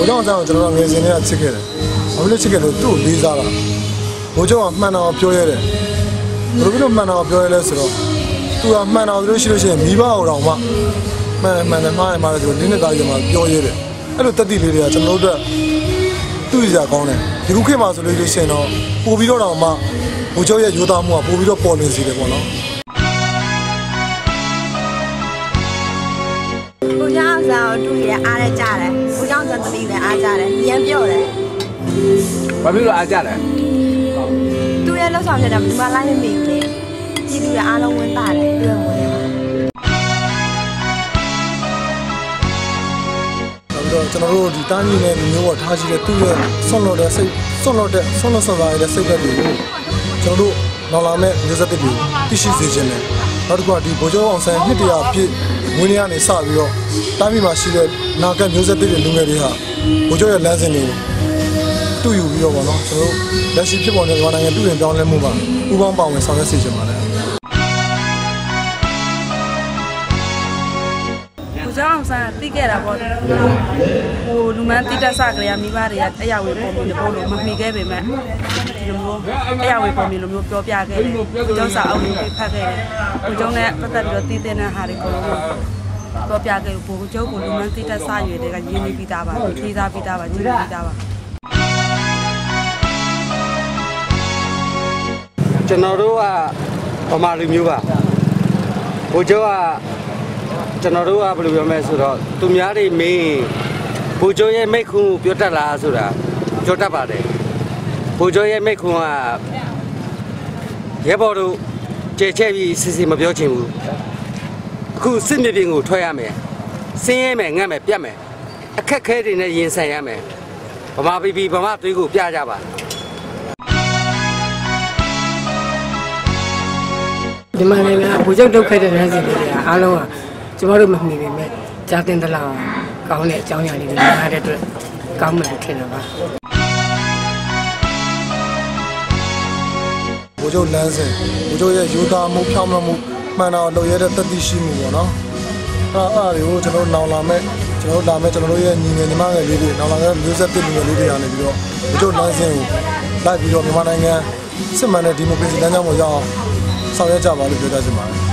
ိုကြောင့်အကြောင်းကျွန်တော်တို့ငယ်စဉ်ကချစ်ခဲ့တယ်ဘာလို့ချစ်ခဲ့လို့သူ့ကိုလေးစားတာဘိုးကျောင်းကမှန်တော့ပြောရတယ်ဘယ်လိုဖြစ်လို့မှန်တော့ပြောရလဲဆိုတော့သူကမှန်တော့လို့ရှိလို့ရှိရင်မိဘအောင်တော့မှမှန်တယ်မှန်တယ်မှားတယ်မှားတယ်ဆိုတော့ဒီနေ့သားကြီးမှပြောရတယ်အဲ့လိုတက်တိလေးတွေကကျွန်တော်တို့အတွက်သူ့စရာကောင်းတယ်ဒီခုခေတ်မှာဆိုလို့ရှိရင်တော့ပို့ပြီးတော့တော့မှဘိုးကျောင်းရဲ့ရိုးသားမှုကပို့ပြီးတော့ပေါ်လင်းစေတယ်ပေါ့နော် ။ကိုကြောင့်ဆရာကိုတွေ့ရအားရကြတယ်။ကိုကြောင့်ဆရာတတိလည်းအားကြတယ်။ဉာဏ်ပြော့တယ်။ဘာဖြစ်လို့အားကြလဲ။သူရဲ့လှုပ်ဆောင်ချက်တော့ဘယ်သူမှလိုက်မမိဘူးလေ။ကြည့်သူရအားလုံးဝင်ပါတယ်သူရဲ့ဝင်တယ်တော့ကျွန်တော်တို့ဒီတားညီနဲ့မျိုးပေါ်ထားရှိတဲ့သူ့ရဲ့ဆွန့်လွတ်တဲ့စိတ်ဆွန့်လွတ်တဲ့ဆွန့်လွတ်ဆန်တာရဲ့စိတ်ဓာတ်တွေကိုကျွန်တော်တို့နောက်လာမယ့်မျိုးဆက်တွေကိုသိရှိစေချင်တယ် နောက်တစ်ခုကဒီဗိုလ်ချုပ်အောင်ဆန်းနှစ်တရာပြည့်ငွေနေရနေစပြီးတော့တိုင်းပြည်မှာရှိတဲ့နာကမျိုးဆက်တွေလူငယ်တွေဟာဗိုလ်ချုပ်ရဲ့လမ်းစဉ်တွေကိုတူယူပြီးတော့ဗောနော်ကျွန်တော်တို့လက်ရှိဖြစ်ပေါ်နေတဲ့နိုင်ငံပြည်တွင်ပြောင်းလဲမှုမှာဥပပေါင်းပါဝင်ဆောင်ရွက်စေချင်ပါတယ်ကြောင်ဆန်းတိခဲ့တာပေါ့ဟိုလူမန်းတိတက်စကလေးကမိဘတွေကအရာဝေပုံလို့ပုံလို့မမိခဲ့ပေမဲ့ လိုမျိုးတရားဝေပုံမြင်လိုမျိုးပြောပြခဲ့တယ်ကိုကျောင်းစာအုပ်လေးဖတ်ခဲ့တယ်ကိုကျောင်းနဲ့ပတ်သက်ပြီးတော့တည်တဲ့နဲ့ဟာတွေကိုပြောပြခဲ့ကိုကျောင်းကိုလူမန်းတိတက်စရွယ်တဲ့ကရင်းနေပြီးသားပါထေးသားပြီးသားပါကြီးပြီးသားပါကျွန်တော်တို့ကဗမာလူမျိုးပါဟိုကျောင်းကကျွန်တော်တို့ကဘယ်လိုပြောမလဲဆိုတော့သူများတွေမင်းဘူကျိုးရဲ့မိတ်ခုပြောတတ်လားဆိုတာပြောတတ်ပါတယ် ဘိုးကျော်ရဲ့မိတ်ခွန်းကရဲဘော်တို့ကြဲချဲပြီးစစ်စစ်မပြောချင်ဘူးအခုစစ်မြေပြင်ကိုထွက်ရမယ်စင်းရဲမယ်ငတ်မယ်ပြတ်မယ်အခက်ခဲတွေနဲ့ရင်ဆိုင်ရမယ်ဗမာပြည်ပြည်ဗမာသွေးကိုပြကြပါဒီမှာလည်းဗျာဘူချုပ်တုတ်ခိုက်တဲ့လမ်းစဉ်တွေကအားလုံးကကျမတို့မမှီပေမဲ့ကြားတင်သလားကောင်းတဲ့အကြောင်းအရာလေးတွေများတဲ့အတွက်ကောင်းမှလို့ထင်တယ်ပါ ဘိုးချုပ်လမ်းစဉ်ဘိုးချုပ်ရဲ့ယူသားမှုဖြောင်းမမှုမှန်တော့လုပ်ရတဲ့တတိရှိမှုပေါ့နော်အဲ့အဲ့တွေကိုကျွန်တော်နောင်လာမဲ့ကျွန်တော်လာမဲ့ကျွန်တော်တို့ရဲ့ညီငယ်ညီမငယ်လေးတွေနောင်လာမဲ့မျိုးဆက်တစ်လူငယ်လေးတွေကနေပြီးတော့ဘိုးချုပ်လမ်းစဉ်ကိုလိုက်ပြီးတော့မြန်မာနိုင်ငံစစ်မှန်တဲ့ဒီမိုကရေစီလမ်းကြောင်းပေါ်ရောက်အောင်ဆောင်ရွက်ကြပါလို့ပြောကြချင်ပါတယ်